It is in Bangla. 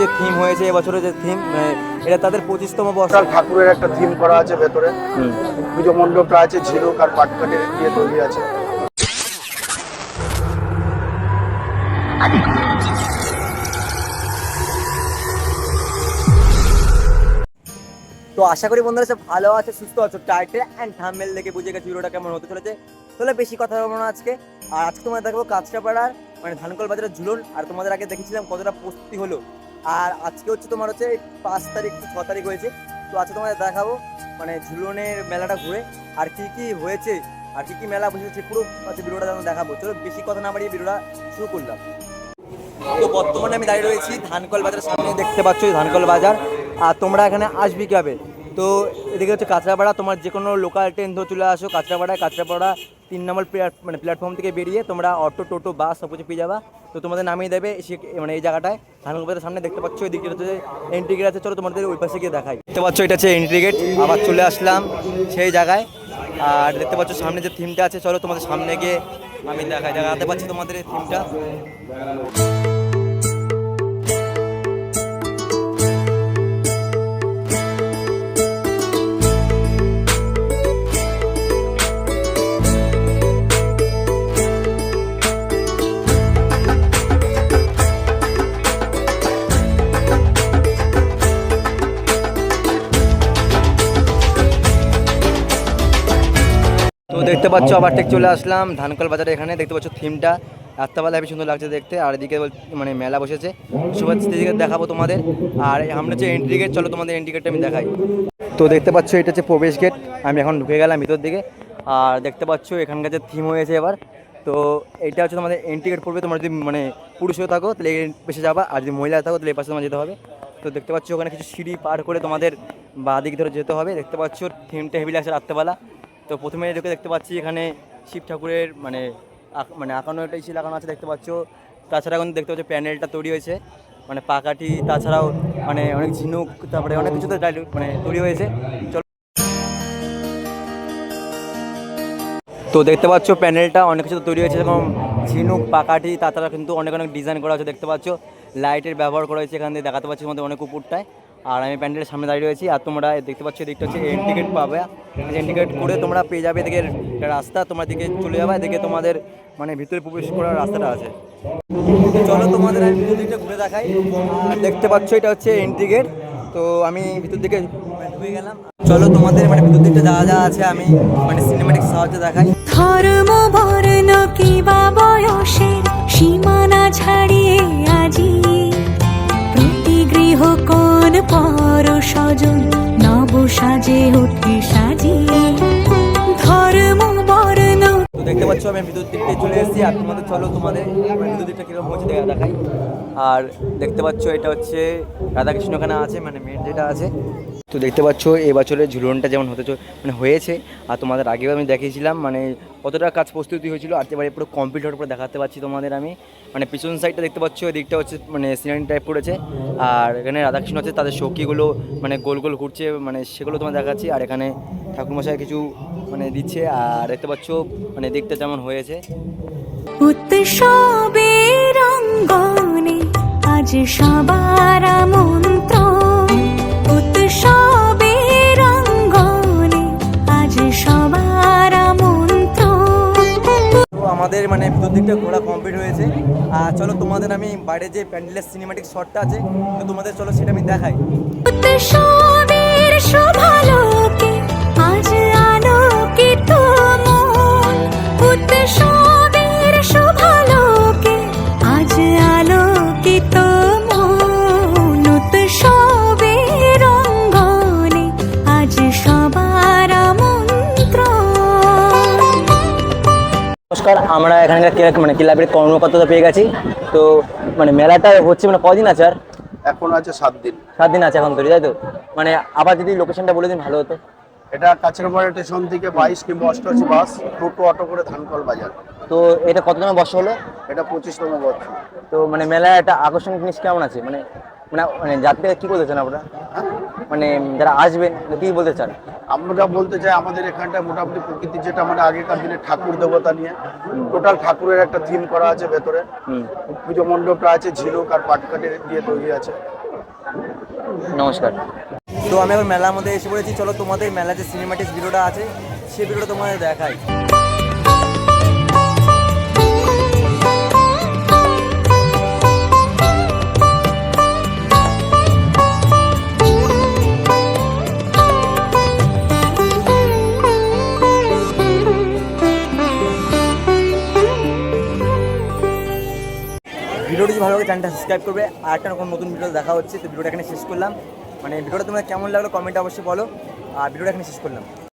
যে থিম হয়েছে এবছরের যে থিম এটা তাদের পঁচিশতম বর্ষ। ঠাকুরের একটা থিম করা আছে ভেতরে। পুজো মণ্ডপটা আছে ঝিনুক আর পাটকাঠি দিয়ে তৈরি আছে। তো আশা করি বন্ধুরা সব ভালো আছে, সুস্থ আছো টাইটেল অ্যান্ড থাম্বনেল দেখে বুঝে গেছি ভিডিওটা কেমন হতে চলেছে। তাহলে বেশি কথা বলব না আজকে। আর আজকে তোমাদের দেখাবো কাঁচরাপাড়ার মানে ধানকল বাজারের ঝুলন, আর তোমাদের আগে দেখেছিলাম কতটা প্রস্তুতি হলো। আর আজকে হচ্ছে তোমার হচ্ছে পাঁচ তারিখ ছ তারিখ হয়েছে। তো আজকে তোমাদের দেখাবো মানে ঝুলনের মেলাটা ঘুরে, আর কি কি হয়েছে, আর কি কি মেলা বসেছে পুরো আজকে ভিডিওটা দেখাবো। চলো বেশি কথা না বাড়িয়ে ভিডিওটা শুরু করলাম। তো বর্তমানে আমি দাঁড়িয়ে রয়েছি ধানকল বাজারের সামনে দেখতে পাচ্ছ ধানকল বাজার। আর তোমরা এখানে আসবি কবে তো এদিকে হচ্ছে কাঁচরাপাড়া, তোমার যে কোনো লোকাল ট্রেন ধরে চলে আসো কাঁচরাপাড়ায়। কাঁচরাপাড়া তিন নম্বর মানে প্ল্যাটফর্ম থেকে বেরিয়ে তোমরা অটো টোটো বাস সব কিছু পেয়ে যাবা। তো তোমাদের নামিয়ে দেবে মানে এই জায়গাটায়। ধানকল বাজারের সামনে দেখতে পাচ্ছ ওই হচ্ছে এন্ট্রি গেট আছে, চলো তোমাদের ওই পাশে গিয়ে দেখাই। দেখতে পাচ্ছ, এটা হচ্ছে এন্ট্রি গেট আবার চলে আসলাম সেই জায়গায়। আর দেখতে পাচ্ছ সামনে যে থিমটা আছে, চলো তোমাদের সামনে গিয়ে আমি দেখাই দেখাতে পাচ্ছি তোমাদের এই থিমটা দেখতে পাচ্ছ, আবার ঠিক চলে আসলাম। ধানকল বাজারে এখানে দেখতে পাচ্ছ থিমটা। রাত্রাবেলা হেবি সুন্দর লাগছে দেখতে। আর এদিকে মানে মেলা বসেছে। দিকে দেখাবো তোমাদের। আর আমরা হচ্ছে এন্ট্রি গেট চলো তোমাদের এন্ট্রি গেটটা আমি দেখাই। তো দেখতে পাচ্ছ, এটা হচ্ছে প্রবেশ গেট আমি এখন ঢুকে গেলাম ভিতর দিকে। আর দেখতে পাচ্ছ, এখানকার যে থিম হয়েছে এবার। তো এটা হচ্ছে তোমাদের এন্ট্রি গেট পড়বে। তোমরা যদি মানে পুরুষ হয়ে থাকো, তাহলে পেশে যাবা। আর যদি মহিলা থাকো, তাহলে এই পাশে তোমার যেতে হবে। তো দেখতে পাচ্ছ, ওখানে কিছু সিঁড়ি পার করে তোমাদের বাঁ দিক ধরে যেতে হবে। দেখতে পাচ্ছ থিমটা হেভি লাগছে রাত্রেবেলা। তো প্রথমে ঢুকে দেখতে পাচ্ছি এখানে শিব ঠাকুরের মানে মানে আঁকানো একটা ইসে লাগানো আছে, দেখতে পাচ্ছ। তাছাড়া এখন দেখতে পাচ্ছ প্যানেলটা তৈরি হয়েছে মানে পাকাটি, তাছাড়াও মানে অনেক ঝিনুক, তারপরে অনেক কিছু তো মানে তৈরি হয়েছে। চলো। তো দেখতে পাচ্ছ প্যানেলটা, অনেক কিছু তৈরি হয়েছে, যেরকম ঝিনুক পাকাঠি তাছাড়া কিন্তু অনেক অনেক ডিজাইন করা হয়েছে দেখতে পাচ্ছ। লাইটের ব্যবহার করা হয়েছে এখান থেকে দেখাতে পাচ্ছি তোমাদের অনেক উপরটায়। আর আমি প্যান্ডেলের সামনে দাঁড়িয়ে রয়েছি আর তোমরা দেখতে পাচ্ছ, এদিকটা হচ্ছে এন্টিকেট পাবে। এন্টিকেট করে তোমরা পেয়ে যাবে এদিকে রাস্তা, তোমার দিকে চলে যাবে, এদিকে তোমাদের মানে ভিতরে প্রবেশ করার রাস্তাটা আছে। চলো তোমাদের আমি ভিতর দিকটা ঘুরে দেখাই। দেখতে পাচ্ছ, এটা হচ্ছে এন্ট্রি গেট তো আমি ভিতর দিকে ঢুকে গেলাম। চলো তোমাদের মানে ভিতর দিকটা যা যা আছে আমি মানে সিনেমাটিক সাহায্যে দেখাই। ধর্ম বর্ণ কিবা বয়সের সীমানা ছাড়িয়ে আজি প্রতি গৃহ স্বজন নব সাজে ওঠে সাজি ধর্ম বর্ণ। দেখতে পাচ্ছ আমি বিদ্যুৎ চলে এসেছি আর তোমাদের, চলো তোমাদের মানে দিকটা কীরকম হচ্ছে দেখা দেখাই। আর দেখতে পাচ্ছ এটা হচ্ছে রাধাকৃষ্ণ ওখানে আছে মানে মেন যেটা আছে। তো দেখতে পাচ্ছ, এবছরের ঝুলনটা যেমন হতে মানে হয়েছে। আর তোমাদের আগেও আমি দেখিয়েছিলাম মানে কতটা কাজ প্রস্তুতি হয়েছিল। আর এবারে পুরো কমপ্লিট হওয়ার পরে দেখাতে পাচ্ছি তোমাদের আমি। মানে পিছন সাইডটা দেখতে পাচ্ছ দিকটা হচ্ছে মানে সিনারি টাইপ পড়েছে আর এখানে রাধাকৃষ্ণ আছে, তাদের সখীগুলো মানে গোল গোল ঘুরছে মানে সেগুলো তোমার দেখাচ্ছি। আর এখানে ঠাকুরমশাই কিছু মানে দিচ্ছে। আর দেখতে পাচ্ছ মানে দিকটা যেমন হয়েছে। উৎসবের অঙ্গনে আজ সবার মন্ত্র উৎসবের অঙ্গনে আজ সবার মন্ত্র আমাদের মানে ভিতর দিকটা ঘোরা কমপ্লিট হয়েছে। আর চলো তোমাদের আমি বাইরে যে প্যান্ডেলের সিনেমাটিক শটটা আছে তো তোমাদের চলো সেটা আমি দেখাই। উৎসবের শোভালোকে নমস্কার আমরা এখানকার মানে ক্লাবের কর্মকর্তা পেয়ে গেছি। তো মানে মেলাটা হচ্ছে মানে কদিন আছে আর? এখন আছে সাত দিন। সাত দিন আছে এখন তৈরি তাই তো? মানে আবার যদি লোকেশনটা বলে দিন ভালো হতো। এটা কাছড়াপাড়া স্টেশন থেকে বাইশ কিংবা অষ্টআশি বাস টোটো অটো করে ধানকল বাজার। তো এটা কতদিন বর্ষ হলো? এটা পঁচিশতম বছর তো মানে মেলায় একটা আকর্ষণীয় জিনিস কেমন আছে? মানে মানে মানে যাত্রীরা কি বলতে চান আপনারা? মানে যারা আসবেন কি বলতে চান? আমরা বলতে চাই আমাদের এখানটায় মোটামুটি প্রকৃতি যেটা মানে আগেকার দিনে ঠাকুর দেবতা নিয়ে টোটাল ঠাকুরের একটা থিম করা আছে ভেতরে। হুম। পুজো মণ্ডপটা আছে ঝিনুক আর পাটকাঠি দিয়ে তৈরি আছে। নমস্কার। তো আমি এখন মেলার মধ্যে এসে পড়েছি। চলো তোমাদের মেলা যে সিনেমাটিক ভিডিওটা আছে সেই ভিডিওটা তোমাদের দেখাই। ভিডিওটি ভালো লাগে, চ্যানেলটা সাবস্ক্রাইব করবে। আর একটা কোনো নতুন ভিডিও দেখা হচ্ছে, তো ভিডিওটা এখানে শেষ করলাম। মানে ভিডিওটা তোমার কেমন লাগল কমেন্টে অবশ্যই বলো। আর ভিডিওটা এখানে শেষ করলাম।